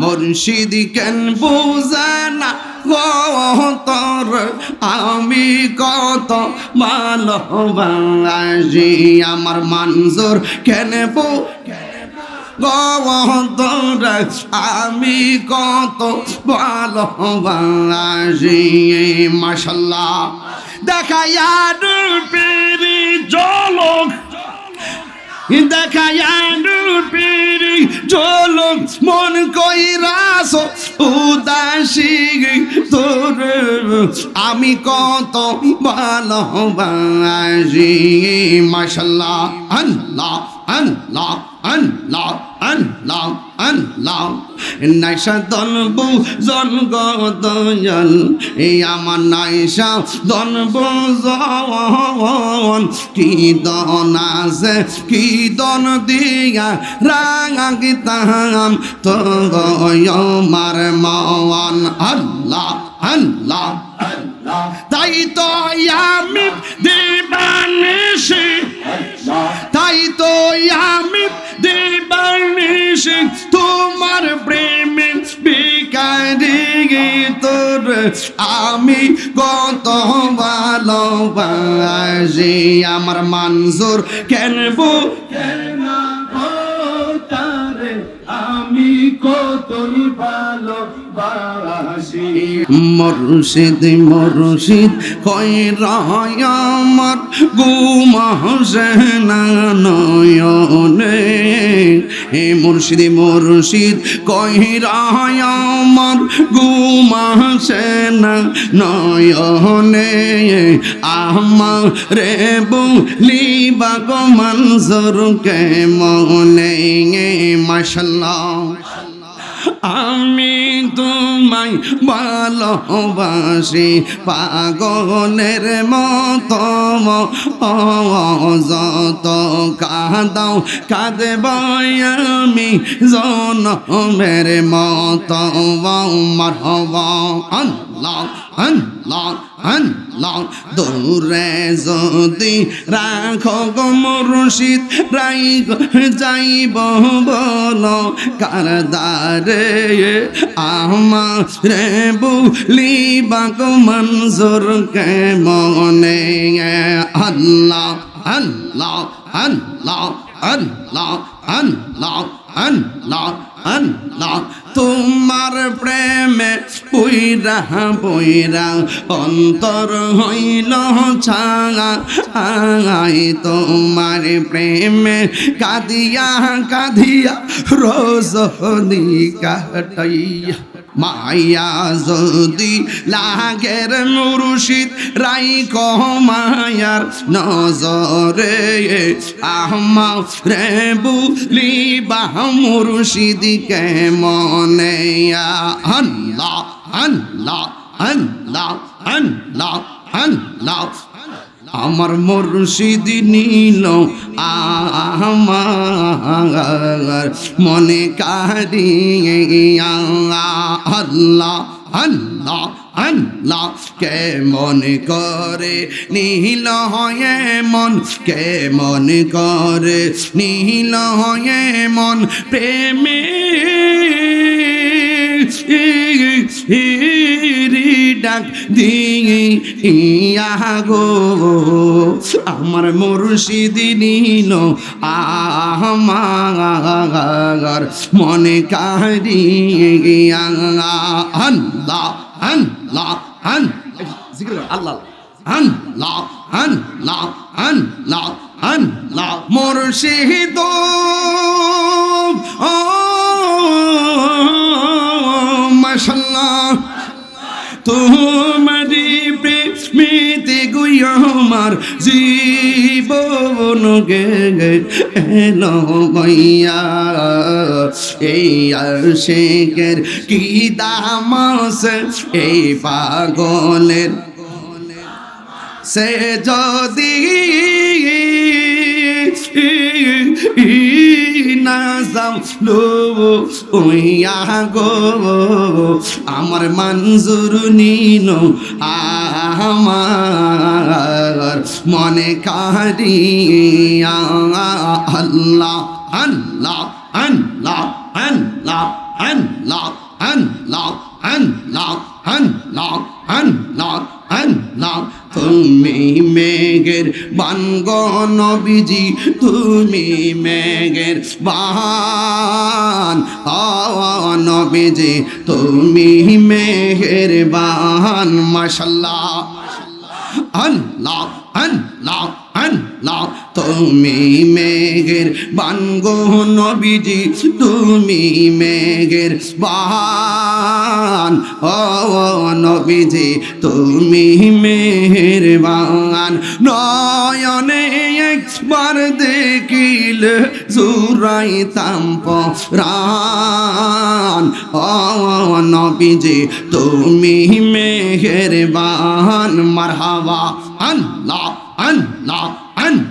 মুর্শিদ কেন বুঝে না তোর, আমি কত ভালোবাসি। আমার মঞ্জুর কেন বু? তোর, আমি কত ভালোবাসি। মাসাল্লাহ দেখা পেরি জলক। দেখায়ার চলক মন কইরাস উদাসী তোর। আমি কত ভালোবাসি মাসাল্লাহ আল্লাহ আল্লাহ। আল্লাহ আল্লাহ আল্লাহ নাইসা দলবু জনগ দয়াল এই আমার নাইসা দলবু জন কি দন আছে, কি দন দিয়া রাঙা গীতাম তো মার মন আল্লাহ আল্লাহ তাই তো আমি দিবানিসি আমি কত ভালোবাসি আমার মানজুর কেন আমি কতই ভালোবাসি মুর্শিদ মুর্শিদ কই রায় আমার গুম হোসেনা নয়নে হে মুর্শিদ মুর্শিদ কই রায় আমার গুম হোসেনা নয়নে আমার রে বলি, বাগ মনজুর কে মনে। মাশাল্লাহ। আমি তোমায় ভালোবাসি পাগলের মতো যত কাঁদাও কাঁদব আমি জনমের মতো। মারব আল্লাহ। আল্লাহ আল্লাহ দূরে যদি রাখো গো মুর্শিদ রাই যাইব বল কারদারে আমার রে মনজুর কে মনে আল্লাহ আল্লাহ আল্লাহ আল্লাহ আল্লাহ আল্লাহ আল্লাহ। তোমার প্রেমে পুইরা পুইরা অন্তর হইল ছাঙা আই তোমার প্রেমে কাঁদিয়া কাঁদিয়া রোজনি কাটাইয়া। মায়া যদি লাগের মুর্শিদ, রাই মায়ার নজরে। আহমা রে বুলি বাহ মুর্শিদ কে মনে আল্লাহ আল্লাহ আল্লাহ আল্লাহ আল্লাহ। আমার মুর্শিদ নীল, আমার মনে কারিয়া আল্লাহ আল্লাহ আল্লাহ, কে মনে করে নীল হয়ে মন, কে মনে করে নীল হয়ে মন, প্রেমে ডাক দিয়া গো আমার মরুষি নিল আমার মনে কারি আল্লাহ আন আল্লাহ। আন ও তোমারি প্রেমিতে গুইয়া আমার জীবন গে এলো গইয়া। এই আশেকের কি দাম এই পাগলের সে যদি না লো ওইয়া গো আমার মঞ্জুর নিল আমার মনে কারিয়া আল্লাহ আল্লাহ আল্লাহ আল্লাহ আল্লাহ আল্লাহ আল্লাহ আল্লাহ আল্লাহ আল্লাহ তুমি মেঘের বানগ নবীজি, তুমি মেঘের ও নবীজি, তুমি মেঘের বান। মশাল্লাহ। আল্লাহ আল্লাহ আল্লাহ। তুমি মেঘের বানগো নবীজি, তুমি মেঘের বান। ও নবীজি, তুমি মেঘের বান নয়নে একবার দেখিল জুরাই তাম্প রান। ও নবীজি, তুমি মেঘের বান মারহাবা। আল্লাহ আল্লাহ।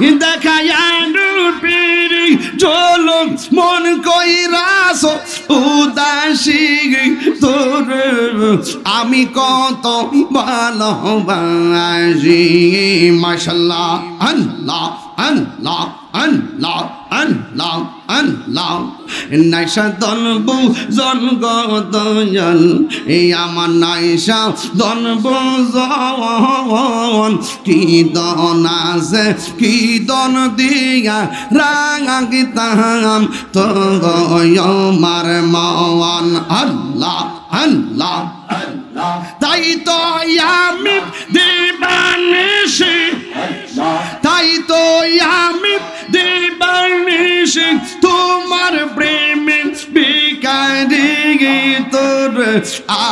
দেখাইয়া পেরি মন কইরাস উদাসী তোর আমি কত ভালোবাসি মাসাল্লাহ আল্লাহ আল্লাহ আল্লাহ আল্লাহ আল্লাহ। নাইসা দনবু জনগ দয়াল, এই আমার নাইসা দনবু জন কি দন আছে, কি দন দিয়া রাঙা গীতাম তো মার মন আল্লাহ আল্লাহ। তাই তো আমি দিবানিসি তাই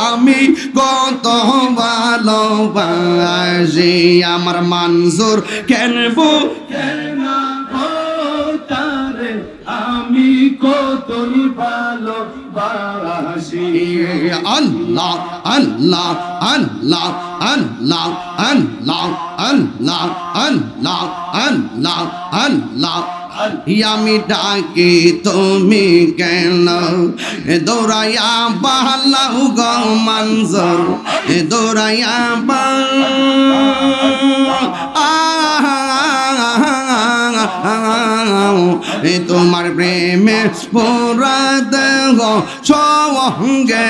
আমি কত ভালোবাসি। আমার মানসুর কেন বু কেনা ও তারে আমি কতই ভালো আল্লাহ আল্লাহ আল্লাহ আল্লাহ আল্লাহ আল্লাহ আল্লাহ আল্লাহ আল্লাহ। আমি ডাকি, তুমি কেন? দৌড়াইয়া বাহালাউ গো মানজর দৌড়াইয়া এ তোমার প্রেমে পুরা দেহ সঙ্গে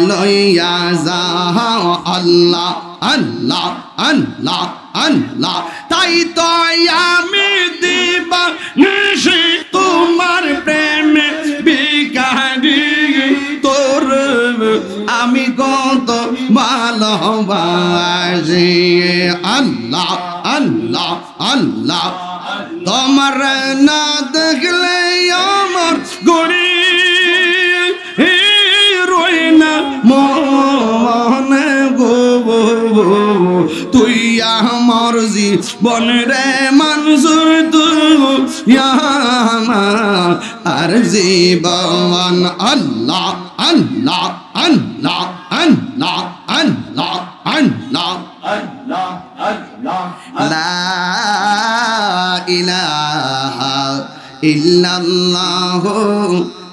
লইয়া যাও। আল্লাহ আল্লাহ আল্লাহ। আল্লাহ। তাই তো আমি দিবা নিশি তোমার প্রেমে বিকারি তোর, আমি কত ভালোবাসি। আল্লাহ আল্লাহ আল্লাহ। তোমার না দেখলে আমার গড়ি রই না মনে গো। তুই আমার জীবন রে মানসুর তুই আমার আর জীবন আল্লাহ আল্লাহ আল্লাহ আল্লাহ আল্লাহ আল্লাহ আল্লাহ আল্লাহ। লা ইলাহা ইল্লাল্লাহু।